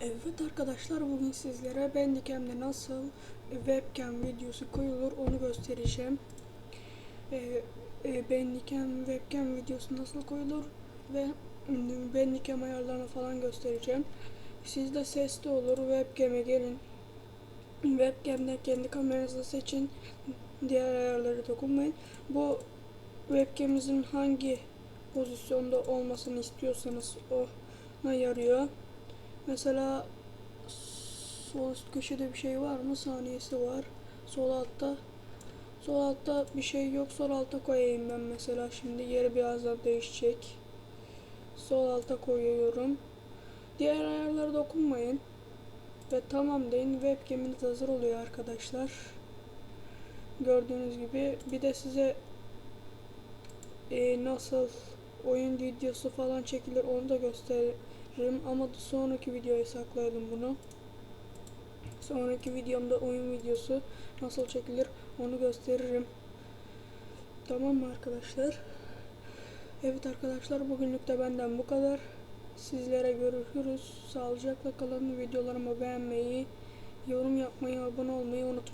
Evet arkadaşlar bugün sizlere Bandicam'de nasıl webcam videosu koyulur onu göstereceğim. Ee, e, Bandicam webcam videosu nasıl koyulur ve Bandicam ayarlarını falan göstereceğim. Sizde sesli olur webcam'e gelin. Webcam'den kendi kameranızı seçin. Diğer ayarları dokunmayın. Bu webcam'imizin hangi pozisyonda olmasını istiyorsanız ona yarıyor. Mesela sol üst köşede bir şey var mı? Saniyesi var. Sol altta. Sol altta bir şey yok. Sol alta koyayım ben mesela. Şimdi yeri birazdan değişecek. Sol alta koyuyorum. Diğer ayarlara dokunmayın. Ve tamam deyin. Webcam'iniz hazır oluyor arkadaşlar. Gördüğünüz gibi. Bir de size e, nasıl oyun videosu falan çekilir onu da gösteririm ama sonraki videoya saklayalım bunu. Sonraki videomda oyun videosu nasıl çekilir onu gösteririm. Tamam mı arkadaşlar? Evet arkadaşlar bugünlük de benden bu kadar. Sizlere görüşürüz. Sağlıcakla kalın. Videolarımı beğenmeyi, yorum yapmayı, abone olmayı unutmayın.